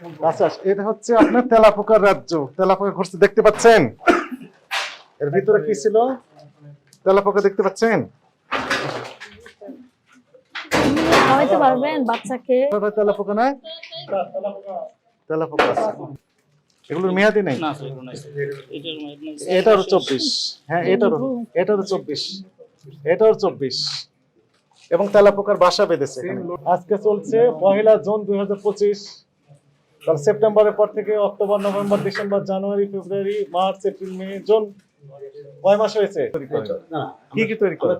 আচ্ছা এটা হচ্ছে আপনার তেলাপোকার রাজ্য। তেলাপোকা ঘুরছে দেখতে পাচ্ছেন? এর ভিতরে কি ছিল? তেলাপোকা দেখতে পাচ্ছেন? খাওয়াইতে পারবেন বাচ্চাকে। তেলাপোকা না তেলাপোকা আছে। এগুলোর মেয়াদি নেই। না নাই। এটার চব্বিশ। হ্যাঁ এটারও এটারও চব্বিশ। চব্বিশ। এবং তেলাপোকার বাসা বেঁধেছে আজকে চলছে পহেলা জুন দুই হাজার পঁচিশ। তাহলে সেপ্টেম্বরের পর থেকে October November December January February March April May June কয় মাস হয়েছে? কি কি তৈরি করে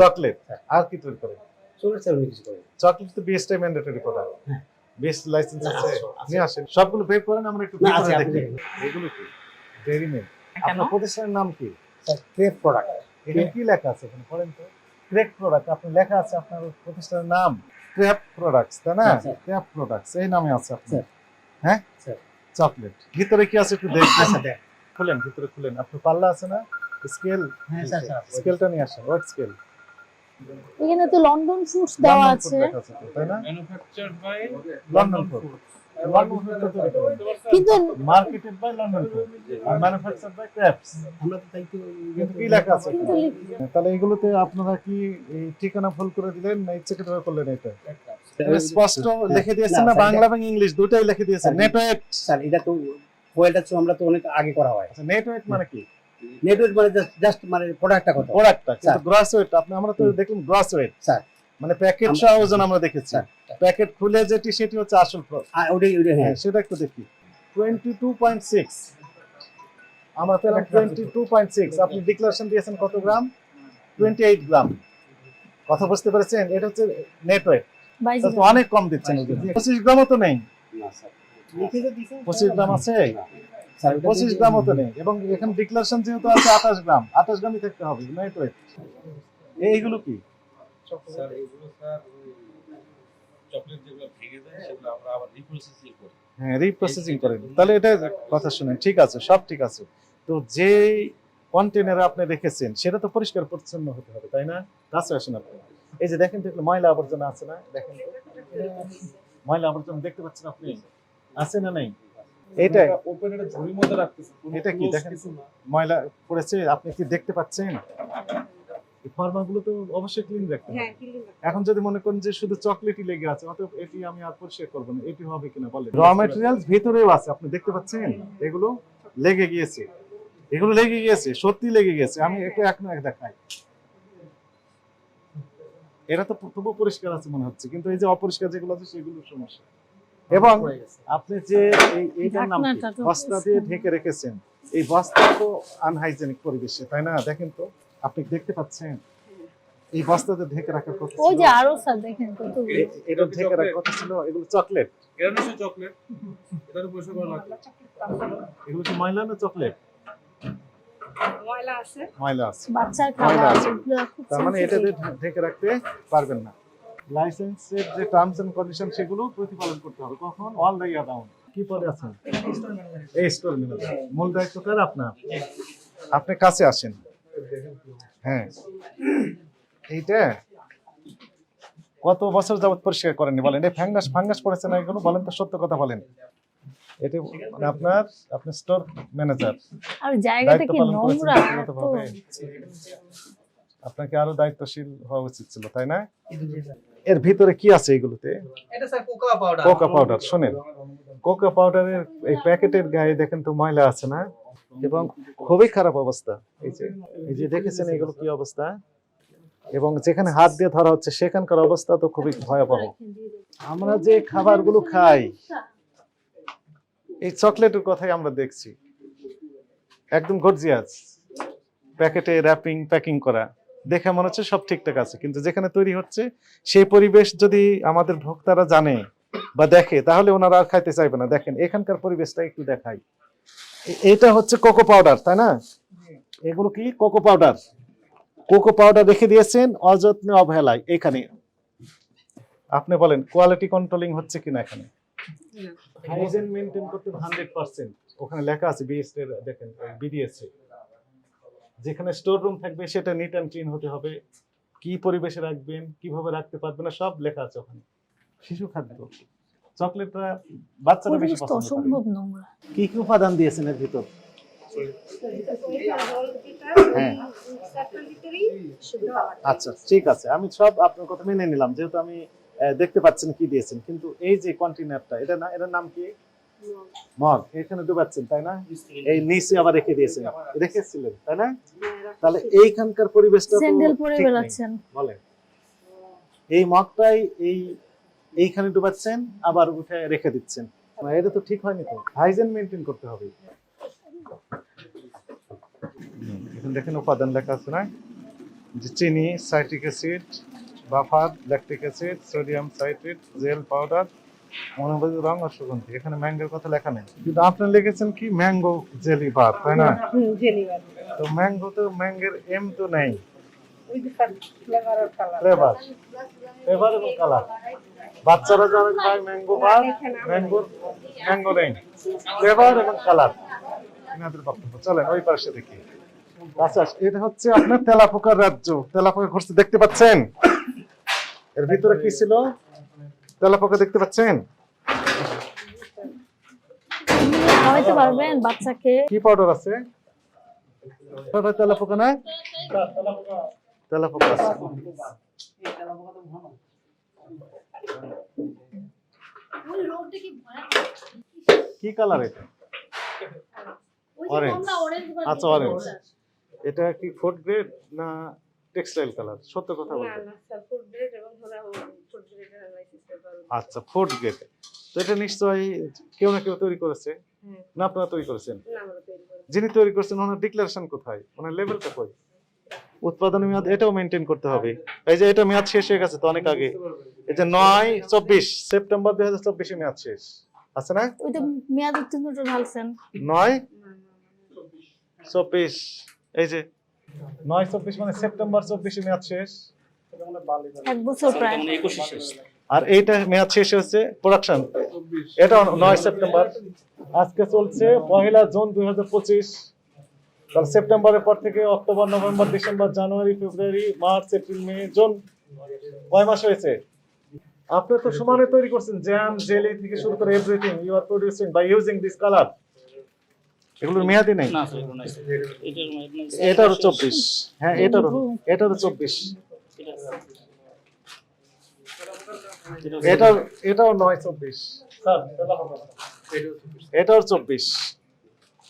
চকলেট। আর কি তৈরি করে চকলেট তো BSTI mandatory product BS license আছে। নিয়ে আসেন। সবগুলো বের করেন আমরা একটু না, আছে, দেখি। এগুলো কি? ডেইরি মিল্ক আপনার প্রতিষ্ঠানের নাম কি? ক্রেপ প্রোডাক্ট এখানে কি লেখা আছে এখানে? পড়েন তো। ক্রেক প্রোডাক্ট আপনার লেখা আছে আপনার প্রতিষ্ঠানের নাম। ক্র্যাপ প্রোডাক্টস তাই না? হ্যাঁ, স্যার। ক্র্যাপ প্রোডাক্টস এই নামে আছে আপনার। হ্যাঁ? চকলেট। ভিতরে কি আছে একটু দেখবেন। আচ্ছা দেখ খুলেন ভিতরে খুলেন। আপনার পাল্লা আছে না? স্কেল? হ্যাঁ স্যার স্যার স্কেলটা নিয়ে আসেন। Weight scale? এখানে তো লন্ডন ফ্রুটস দেওয়া আছে। তাই না? ম্যানুফ্যাকচারড বাই লন্ডন ফুড কিন্তু মার্কেটেড বাই লন্ডন ফুড আর ম্যানুফ্যাকচারড বাই ক্র্যাপস আমরা তো তাই কিন্তু কি লেখা আছে তাহলে এগুলোতে আপনারা কি এই ঠিকানা ভুল করে দিলেন না ইচ্ছে করে করলেন এটা? স্পষ্ট লিখে দিয়েছেন না বাংলা এবং ইংলিশ দুটাই লিখে দিয়েছেন নেটওয়েট স্যার এটা তো ফয়েলটা তো আমরা তো অনেক আগে করা হয়। আচ্ছা নেটওয়েট মানে কি? নেটওয়ার্ক মানে জাস্ট মানে প্রোডাক্টটা কত? প্রোডাক্টটা কিন্তু। গ্রাস ওয়েট আপনি আমরা তো। দেখলাম গ্রাস ওয়েট স্যার। মানে প্যাকেট সহ ওজন আমরা দেখেছি। প্যাকেট খুলে যেটি সেটি হচ্ছে আসল ওটাই ওটাই হ্যাঁ। হ্যাঁ সেটা একটু দেখি। টোয়েন্টি টু পয়েন্ট সিক্স আমরা পেলাম টোয়েন্টি টু পয়েন্ট সিক্স আপনি ডিক্লারেশন দিয়েছেন কত গ্রাম? Twenty eight gram. কথা বুঝতে পেরেছেন? এটা হচ্ছে তো অনেক কম দিচ্ছেন পঁচিশ গ্রামও তো নেই। না স্যার। লিখে তো দিছেন পঁচিশ গ্রাম আছে? পঁচিশ দিয়ে- গ্রামও তো নেই। এবং এখানে ডিক্লারেশন যেহেতু আছে আঠাশ গ্রাম। আঠাশ গ্রামই থাকতে হবে এইগুলো কি? স্যার এগুলো স্যার চকলেট যেগুলো ভেঙে যায় সেগুলো আমরা আবার রিপ্রসেসিং করি। হ্যাঁ রিপ্রসেসিং করেন। তাহলে এটা কথা শুনেন। ঠিক আছে সব ঠিক আছে। তো যে কন্টেনারে আপনি রেখেছেন সেটা তো পরিষ্কার পরিচ্ছন্ন হতে হবে তাই না? কাছে আসেন আপনি। এই যে দেখেন তো ময়লা আবর্জনা আছে না? দেখেন তো। ময়লা আবর্জনা দেখতে পাচ্ছেন আপনি? আছে না নাই? এটা ওপেন একটা ঝুড়ির মধ্যে রাখতেছি কোনো এটা কি? দেখেন? ময়লা পড়েছে আপনি কি দেখতে পাচ্ছেন? ফার্মাগুলো তো অবশ্যই ক্লিন রাখতে হবে। এখন যদি মনে করেন যে শুধু চকলেটই লেগে আছে অতএব এটি আমি আর পরিষ্কার করব না। এটি হবে কিনা বলেন। র ম্যাটেরিয়ালস ভিতরেও আছে আপনি দেখতে পাচ্ছেন? এগুলো লেগে গিয়েছে। এগুলো লেগে গিয়েছে সত্যি লেগে গেছে আমি একটু এক না এক দেখাই। এটা তো তবু পরিষ্কার আছে মনে হচ্ছে কিন্তু এই যে অপরিষ্কার যেগুলো আছে সেগুলো সমস্যা। এবং আপনি যে এই এইটার নাম তো বস্তা দিয়ে ঢেকে রেখেছেন। এই বস্তা তো আনহাইজেনিক পরিবেশে তাই না? দেখেন তো আপনি দেখতে পাচ্ছেন? এই বস্তাতে ঢেকে রাখার কথা ওই। যে আরও স্যার দেখেন কত এটা ঢেকে রাখার কথা ছিল এগুলো চকলেট এটা নিশ্চয়ই চকলেট এটার পয়সা করা লাগবে। এগুলো কি ময়লা না চকলেট ময়লা আছে। ময়লা আছে। বাচ্চার ময়লা আছে। তার মানে ঢেকে রাখতে পারবেন না। লাইসেন্সের যে টার্মস এন্ড কন্ডিশন সেগুলো প্রতিপালন করতে হবে। কখন? অল দ্য ইয়ার ডাউন কি পদে আছেন? এই স্টোর ম্যানেজার মূল দায়িত্বকার আপনার। আপনি কাছে আসেন। হ্যাঁ। এইটা কত বছর যাবত পরিষ্কার করেননি বলেন? এই ফাঙ্গাস ফাঙ্গাস পড়েছে না এগুলো বলেন তো সত্য কথা বলেন। এটা মানে আপনার আপনি স্টোর ম্যানেজার আর জায়গাটা কি নোংরা? আপনাকে আরও দায়িত্বশীল হওয়া উচিত ছিল তাই না? এর ভিতরে কি আছে এগুলোতে? এটা sir cocoa powder cocoa powder শোনেন। কোকা পাউডারের এই প্যাকেটের গায়ে দেখেন তো ময়লা আছে না? এবং খুবই খারাপ অবস্থা। এই যে এই যে দেখেছেন এগুলো কি অবস্থা? এবং যেখানে হাত দিয়ে ধরা হচ্ছে সেখানকার অবস্থা তো খুবই ভয়াবহ। আমরা যে খাবারগুলো খাই এই চকলেটের কথাই আমরা দেখছি। একদম গর্জিয়াস। প্যাকেটে র্যাপিং প্যাকিং করা। দেখে মনে হচ্ছে সব ঠিকঠাক আছে, কিন্তু যেখানে তৈরি হচ্ছে, সেই পরিবেশ যদি আমাদের ভোক্তারা জানে বা দেখে, তাহলে ওনারা আর খাইতে চাইবে না। দেখেন, এখানকার পরিবেশটা একটু দেখাই। এটা হচ্ছে কোকো পাউডার তাই না? এগুলো কি? কোকো পাউডার কোকো পাউডার রেখে দিয়েছেন অযত্নে অবহেলায়, এখানে। আপনি বলেন কোয়ালিটি কন্ট্রোলিং হচ্ছে কিনা এখানে? হাইজেন মেনটেন করতে হান্ড্রেড পার্সেন্ট ওখানে লেখা আছে বিএস এর দেখেন বিডিএস যেখানে স্টোর রুম থাকবে সেটা নিট অ্যান্ড ক্লিন হতে হবে। কি পরিবেশে রাখবেন কীভাবে রাখতে পারবেন না সব লেখা আছে ওখানে। শিশু খাদ্য। চকলেটটা বাচ্চারা বেশি পছন্দ করে। অসম্ভব নোংরা। কি কি উপাদান দিয়েছেন এর ভিতর? হ্যাঁ। আচ্ছা ঠিক আছে। আমি সব আপনার কথা মেনে নিলাম। যেহেতু আমি দেখতে পাচ্ছেন কি দিয়েছেন। কিন্তু এই যে কন্টেনারটা এটা না এটার নাম কি? মগ। এখানে ডুবাচ্ছেন তাই না? এই নিচে আবার রেখে দিয়েছেন। রেখেছিলেন তাই না? তাহলে এইখানকার পরিবেশটা স্যান্ডেল পরে বেড়াচ্ছেন। বলেন। এই মগটাই এই এইখানে ডুবাচ্ছেন আবার উঠে রেখে দিচ্ছেন। এটা তো ঠিক হয়নি তো। হাইজেন মেনটেন করতে হবে। দেখেন উপাদান লেখা আছে না? যে চিনি citric acid buffer lactic acid sodium citrate gel powder অনুবাদিত রং আর সুগন্ধি। এখানে ম্যাঙ্গোর কথা লেখা নেই। কিন্তু আপনি লিখেছেন কি? ম্যাঙ্গো জেলি বার তাই না? তো ম্যাঙ্গো তো ম্যাঙ্গের এম তো নেই। ফ্লেভার কালার ফ্লেভার এবং কালার বাচ্চারা যারা খায় ম্যাঙ্গো বার ম্যাঙ্গোর ম্যাঙ্গো নেই। ফ্লেভার এবং কালার এনাদের বক্তব্য। চলেন ওই পাশে দেখি। আচ্ছা এটা হচ্ছে আপনার তেলাপোকার রাজ্য। তেলাপোকা ঘুরছে দেখতে পাচ্ছেন? এর ভিতরে কি ছিল? তেলাপোকা দেখতে পাচ্ছেন? খাওয়াইতে পারবেন বাচ্চাকে। কি পাউডার আছে? তেলাপোকা না? তেলাপোকা আছে। কি কালার এটা? অরেঞ্জ আচ্ছা অরেঞ্জ এটা কি ফুড গ্রেড না টেক্সটাইল কালার সত্য কথা বলতে। না স্যার ফুড গ্রেড এবং ধরা ফুড গ্রেডের লাইসেন্স পেপার আচ্ছা ফুড গ্রেড তো এটা নিশ্চয়ই কেউ না কেউ তৈরি করেছে? হ্যাঁ না আপনারা তৈরি করেছেন? না আমরা তৈরি করি যিনি তৈরি করছেন ওনার ডিক্লারেশন কোথায়? ওনার লেভেলটা কই? উৎপাদন মেয়াদ এটাও মেনটেন করতে হবে। এই যে এটা মেয়াদ শেষ হয়ে গেছে তো অনেক আগে। এই যে নয় চব্বিশ সেপ্টেম্বর দুই হাজার চব্বিশে মেয়াদ শেষ। আছে না? ওই তো মেয়াদ উত্তীর্ণ নয়। চব্বিশ। এই যে নয় চব্বিশ মানে সেপ্টেম্বর চব্বিশে মেয়াদ শেষ। এক বছর প্রায়। শেষ। আর এইটা মেয়াদ শেষ হচ্ছে প্রোডাকশন এটা নয় সেপ্টেম্বর। আজকে চলছে পহেলা জুন দুই হাজার পঁচিশ। তাহলে সেপ্টেম্বরের পর থেকে October November December January February March April May June কয় মাস হয়েছে? আপনি তো সমানে তৈরি করছেন জ্যাম জেলি থেকে শুরু করে everything you are producing by using this colour এগুলোর মেয়াদি নেই এটার। এটারও চব্বিশ। হ্যাঁ এটারও এটারও চব্বিশ। এটা আছে। এটাও নয় চব্বিশ। এটাও চব্বিশ।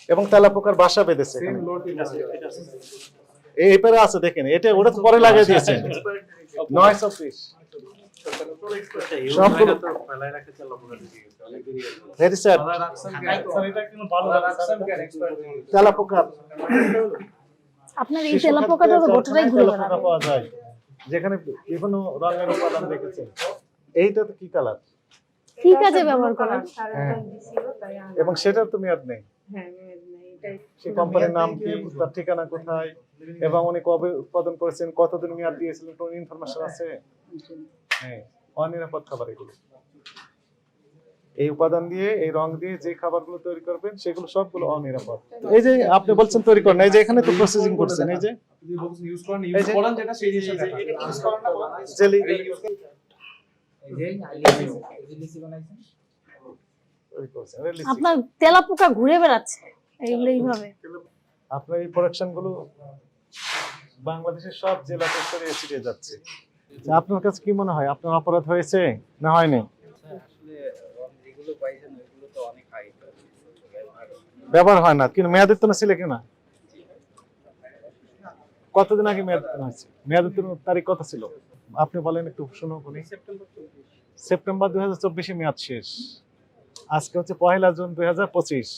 এবং তেলাপোকার বাসা বেঁধেছে। এই পেরে আছে দেখেন। এটা ওটা তো পরে লাগিয়ে দিয়েছেন। নয় চব্বিশ সবগুলো ভেরি স্যাড তেলাপোকার আপনার এই শিশু তেলা পোকাটা গোটাটাই ঘুরে পাওয়া যায়। যেখানে বিভিন্ন রঙের উপাদান দেখেছেন। এইটা তো কি কালার কি কাজে ব্যবহার আমরা- এবং সেটার তো মেয়াদ নেই। হ্যাঁ সেই কোম্পানির নাম কি তার ঠিকানা কোথায় এবং উনি কবে উৎপাদন করেছেন কতদিন মেয়াদ দিয়েছিলেন কোন ইনফরমেশন আছে? হ্যাঁ অনিরাপদ খাবার এগুলো। এই উপাদান দিয়ে এই রং দিয়ে যে খাবারগুলো তৈরি করবেন সেগুলো সবগুলো অনিরাপদ। এই যে আপনি বলছেন তৈরি করেন এই যে এখানে তো প্রসেসিং করছেন এই যে? আপনার তেলা পোকা ঘুরে বেড়াচ্ছে এইগুলো এইভাবে। আপনার এই প্রোডাকশনগুলো বাংলাদেশের সব জেলাতে ছড়িয়ে ছিটিয়ে যাচ্ছে। আপনার কাছে কি মনে হয়? আপনার অপরাধ হয়েছে না হয়নি? ব্যবহার হয় না কিন্তু মেয়াদ উত্তীর্ণ ছিল কিনা? কতদিন আগে মেয়াদ উত্তীর্ণ হয়েছে? মেয়াদ উত্তীর্ণ তারিখ কত ছিল? আপনি বলেন একটু শুনো শুনি সেপ্টেম্বর দুই হাজার চব্বিশে মেয়াদ শেষ। আজকে হচ্ছে পহেলা জুন দুই হাজার পঁচিশ।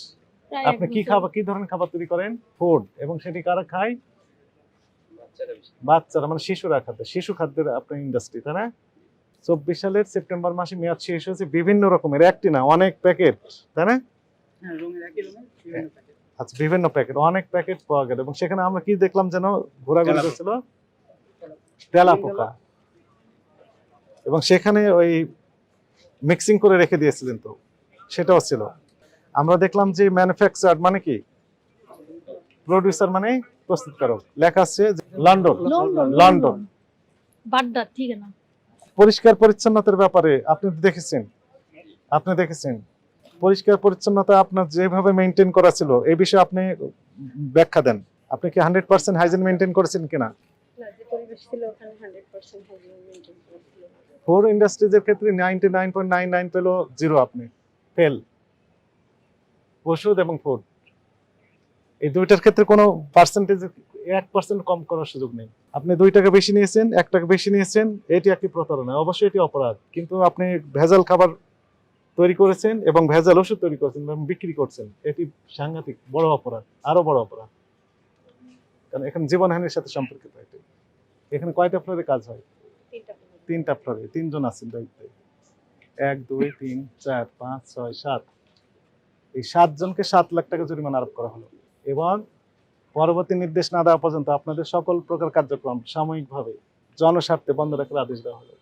আপনি কি খাবার কি ধরনের খাবার তৈরি করেন? ফুড এবং সেটি কারা খায়? বাচ্চারা মানে শিশুরা খাদ্য শিশু খাদ্যের আপনার ইন্ডাস্ট্রি তাই না? চব্বিশ সালের সেপ্টেম্বর মাসে মেয়াদ শেষ হয়েছে বিভিন্ন রকমের একটি না অনেক প্যাকেট তাই না? হ্যাঁ প্যাকেট। আচ্ছা বিভিন্ন প্যাকেট অনেক প্যাকেট পাওয়া গেল। এবং সেখানে আমরা কি দেখলাম যেন ঘোরাঘুরি। করছিল তেলা পোকা এবং সেখানে ওই মিক্সিং করে রেখে দিয়েছিলেন তো সেটাও ছিল। আমরা দেখলাম যে ম্যানুফ্যাকচার মানে কি? প্রডিউসার মানে? প্রস্তুতকারক লেখা আছে লন্ডন। লন্ডন। বাড্ডা ঠিক না পরিষ্কার পরিচ্ছন্নতার ব্যাপারে আপনি দেখেছেন? আপনি দেখেছেন? পরিষ্কার পরিচ্ছন্নতা আপনার যেভাবে মেনটেন করা ছিল এই বিষয়ে আপনি ব্যাখ্যা দেন। আপনি কি হান্ড্রেড পার্সেন্ট হাইজিন মেনটেন করেছেন কিনা? না যে পরিবেশ ছিল ওখানে হান্ড্রেড পার্সেন্ট হাইজিন মেনটেন করেছিল ফোর ইন্ডাস্ট্রিজের ক্ষেত্রে ninety nine point nine nine পেল জিরো আপনি। ফেল ওষুধ এবং ফুড এই দুইটার ক্ষেত্রে কোনো পার্সেন্টেজ এক পার্সেন্ট কম করার সুযোগ নেই। আপনি দুই টাকা বেশি নিয়েছেন এক টাকা বেশি নিয়েছেন এটি একটি প্রতারণা। অবশ্যই এটি অপরাধ। কিন্তু আপনি ভেজাল খাবার তৈরি করেছেন এবং ভেজাল ওষুধ তৈরি করেছেন এবং বিক্রি করছেন এটি সাংঘাতিক বড় অপরাধ আরও বড় অপরাধ। কারণ এখানে জীবনহানির সাথে সম্পর্কিত এটি। এখানে কয়টা ফ্লোরে কাজ হয়? তিনটা তিনটা ফ্লোরে তিনজন আছেন দায়িত্বে। এক দুই তিন চার পাঁচ ছয় সাত। এই সাতজনকে সাত লাখ টাকা জরিমানা আরোপ করা হলো। এবং পরবর্তী নির্দেশ না দেওয়া পর্যন্ত আপনাদের সকল প্রকার কার্যক্রম সাময়িকভাবে জনস্বার্থে বন্ধ রাখার আদেশ দেওয়া হলো।